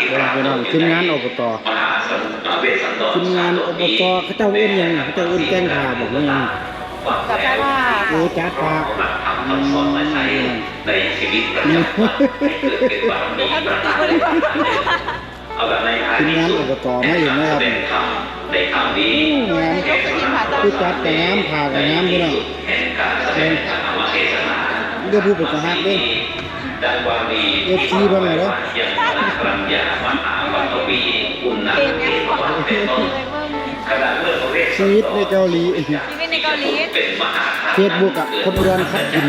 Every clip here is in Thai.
ที่เดี๋ยวพี่น้องทีมงานอบตมหาสันเวสสันดรทีมงานอบตเขาเจ้าเอื้นหยังเขาเจ้าเอื้นแกล้งพาบอกว่าหยังจับได้ว่าโอ้จัดพาทำคำสอนมาใช้ในชีวิตประจำวันให้เกิดเป็นบารมีประทานเอาแบบในท้ายทีมที่งานสุอดบตมาอยู่นะครับเป็นคำในคำนี้งานผู้จัดแต่งามพาแต่งามพี่น้องแห่งการแสดงธรรมเทศนา เดี๋ยวผู้เป็นทหารเด้ดังวารีเอฟซีบ้างไหมเนาะยังปรัญญามหาวัตวีอุณนาเทวะเป็นต้นขณะเมื่อพระเวสชีวิตในเกาหลีชีวิตในเกาหลีเป็นมหาเฟซบุ๊กอะคนอุดรคัดกิน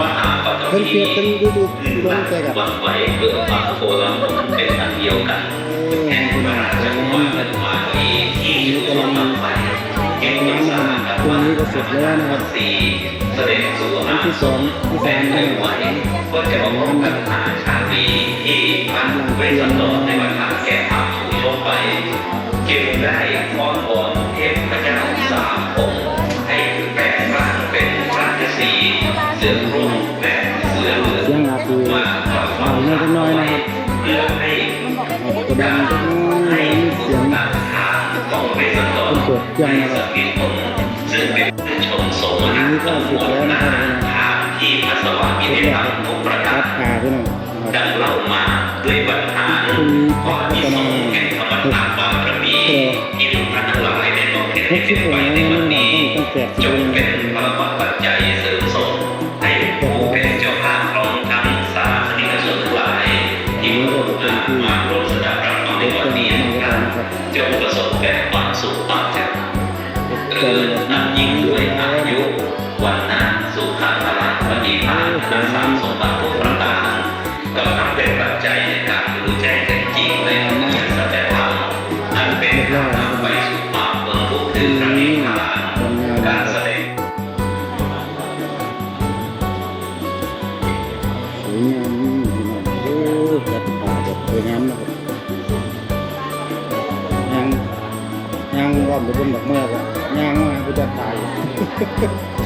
มหาปัตเพิ่นวีเฟซเพิ่นดูดูลงใจกับวันไหวเกิดมาโคลมเป็นอันเดียวกันเออแห่งพี่มน้องหาแต่จักรงาวามลเป็นมาลีที่อยู่บนไฟเก็บงารัมกษานะตรงนี้ก็เสร็จแล้วนะครับอันที่สองที่แสามนะไม่คไหวรับก็จะมาพบกันหาชาลีที่พระเวสสันดรในวันทางแก่ทัพถูชกไปจึงได้อ้อนวอนเทพเจ้าสามองค์ให้แปลงร่างเป็นราชสีเสือรุ่งและเสือเหลืองเสียงอาคือมาขอควาเอามเงินน้อยนะครับเพื่อให้กระดังจักหน้อยให้เสียงต่างทางของเวสสันดรเป็นเปิดเครื่องในนะครับ มอันณะนี้ก็เสร็จแล้วนะครับที่พระสวามิเสร็จเทแล้วพทุกประกาดรขาพี่น้องดังเล่ามาด้วยบรรหารพรุ่งนี้ข้อที่สองแห่งธรรมตาบารมีที่ทุกท่านทั้งหลายได้บำเพ็ญหกสิบไปในวันนี้จงเป็นพระปัจจัยเสริมสมให้ผู้เป็นเจ้าภาพพร้อมทั้งสาธนิกชนทั้งหลายที่มาร่วมงานมาร่วมสดงพระธรรมในวันนี้นะครับจงประสบแต่ความสุขความเจริญเกิดนับยิ่งด้วยอายุ วันนะสุขังพลังปฏิภาณรักษาสมบัติทุกประการก็ทำเป็นปัจจัยในการรู้แจ้งแจ้งจริงในธรรมะสัจธรรมอันเป็นทางนำไปสู่ความเบิ่งทุกคือพระนิพพานการแสดงสวยงามพี่น้องโอ้จัดป่าแบบสวยงามนะครับยังยังรอบไปบนดอกไม้ก็ยังมาผู้จัดตายไปดูเฟซบุ๊กไปดูติ๊กต็อกไปดูเอาไปดูยังยังมาเนี่ยมาครูแม่เอาครูเข้ามานี่แม่น้องว่าจะครูเข้ามาเนี่ย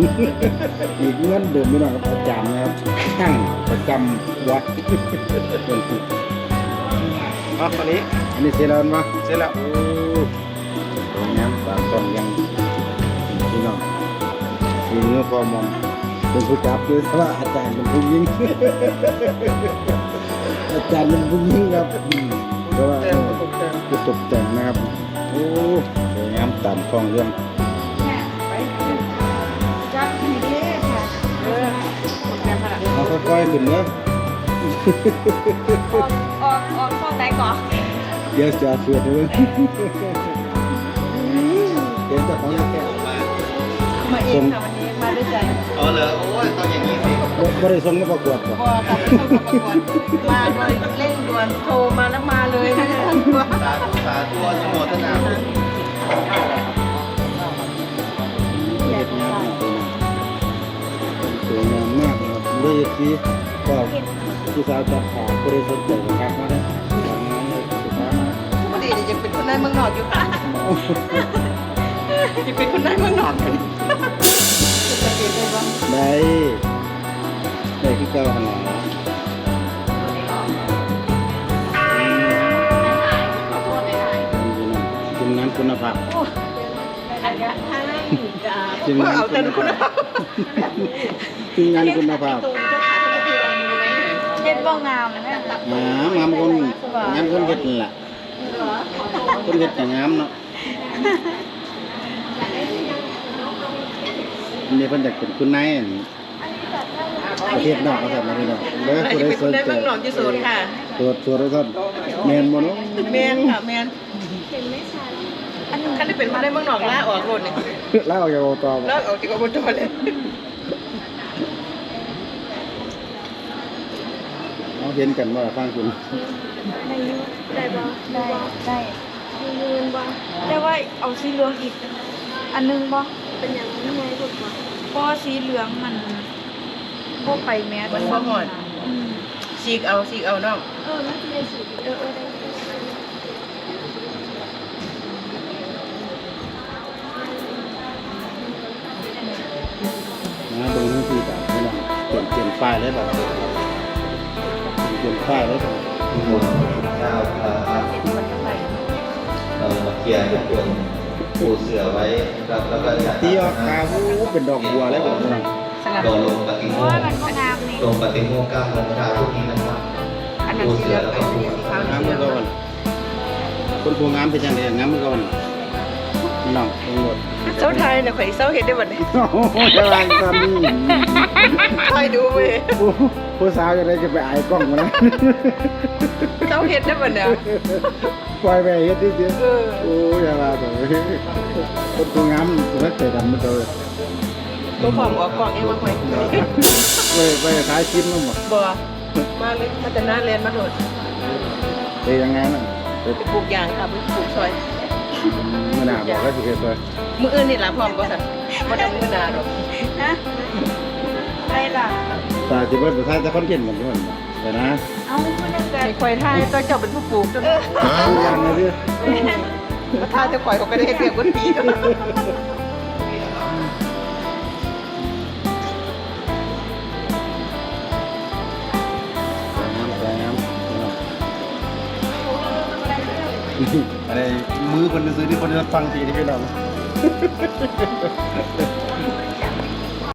อีกเงินเดิมไม่น้องครับอาจารย์นะครับตั้งประจำวัดอ๋อคนนี้อันนี้เสร็จแล้วมั้ยเสร็จแล้วโอ้สวยงามตามต้องยังพี่น้องมีเนื้อพอมอมเป็นผู้จับด้วยเพราะว่าอาจารย์เป็นผู้ยิงอาจารย์เป็นผู้ยิงครับอืมเพราะว่าเต็มตกแต่งผู้ตกแต่งนะครับโอ้สวยงามตามท้องเรื่อง แม่ค่ะเอาค่อยๆขึ้นเนอะออกออกออกช่องไหนก่อนเดี๋ยวจะสวดเลยเดี๋ยวจะของแก่มาเองค่ะวันนี้มาด้วยใจอ๋อเหรอโอ้ยต้องอย่างนี้สิบ่ได้ส่งมาประกวดบ่พอค่ะเข้ามาประกวดมาโดยเร่งด่วนโทรมาแล้วมาเลยไม่ได้ทันตัวสาธุสาธุอนุโมทนา เลยสิก็ผู้สาวจับขาบ่ได้สนใจก็ทักมาเด้อทำงานเลยสุดท้ายมาปกติยังเป็นคนในเมืองนอกอยู่ค่ะยังเป็นคนในเมืองนอกอยู่จะเปลี่ยนได้บ้างได้ได้คือเก่าหั่นล่ะทีมงานคุณภาพ อันนี้ให้จ้าทีมงานเอาแต่คุณภาพทีมงานคุณภาพเฮ็ดบ้องงามนะอ่างามคนงามคนเฮ็ดล่ะคนเฮ็ดก็งามเนาะนนี้เพิ่นอยากเป็นคุณนายอันประเทศนอกเขาสั่นมาพี่น้องเด้ออันผู้นี้ใดเนสนใจเมืองนอกที่สุดค่ะตรวจตรวจแล้วท่านแมนบ่เนาะแมนค่ะแมน อันนี้คันได้เป็นคนในเมืองนอกล่าออกรถนี่แล้วเอาจากอบตบ่ล่าออกจากอบจเลยเอาเห็นกันว่าฟังคุณได้อยูได้บ่ได้ได้มีเงินบ่แต่ว่าเอาสีเหลืองอีก อันหนึงบ่เป็นอย่างนี้ไงพูดบ่เพราะว่าสีเหลืองมันบ่ไปแมสมันบ่ฮอดอืมฉีกเอาฉีกเอาน้องเออมันสิได้สีเออเออได้ ปลี่ยเลี่ยแบบเปลี่ยนไฟล์เลยแบบข้าวครับเห็นมันไปเอ่อเขียนปูเสือไว้แล้วก็จัดตีออกมาโอ้เป็นดอกบัวเลยแบบนี้สลับโดนลงปฏิโมราะว่ากลงปฏิโมกก้าโมงเช้าทุกทีนะครับอันนั้นสีเหลืองไอ้สีขาวงามสีมืเหอลืองก่อนคนผู้งามเป็นยังไงงามมือก่อนน้องตำรวจ เจ้าไทยเนี่ยข่อยเศร้าเห็นได้บ่เนี่ยโอ้โหจะวางตอนนี้คอยดูเว้ยผู้ผู้สาวจะได้จะไปอายกล้องมานะเศร้าเห็นได้บ่เนี่ยปล่อยไปเฮ็ดดิเดียวเออโอ้ยอย่าว่าแต่คนผู้งามสุดเตะดำมันเลยบ่พร้อมออกกล่องเองว่าข่อยไปไปท้ายคลิปมันหมดบ่มาเลยมาแต่หน้าเรียนมาโดดเตะยังไงน่ะเตะไปปลูกยางค่ะไปปลูกซอย ไม่น่าบอกแล้วสิเฮ็ดไปมื้ออื่นนี่ล่ะพร้อมบ่ซั่นบ่ได้มื้อหน้าดอกนะอะไรล่ะตาจิเบิดไปท้ายจะคอนเทนต์เหมือนกันแต่นะเอาเพื่อนกันให้ข่อยทายเจ้าเจ้าเป็นผู้ปลูกจังทุกอย่างเลยดิมาทายเจ้าข่อยเขาก็ได้เฮ็ดเรียกคนปีกั อะไรมือคนซื้อที่คนจะฟังทีนี่พี่น้อง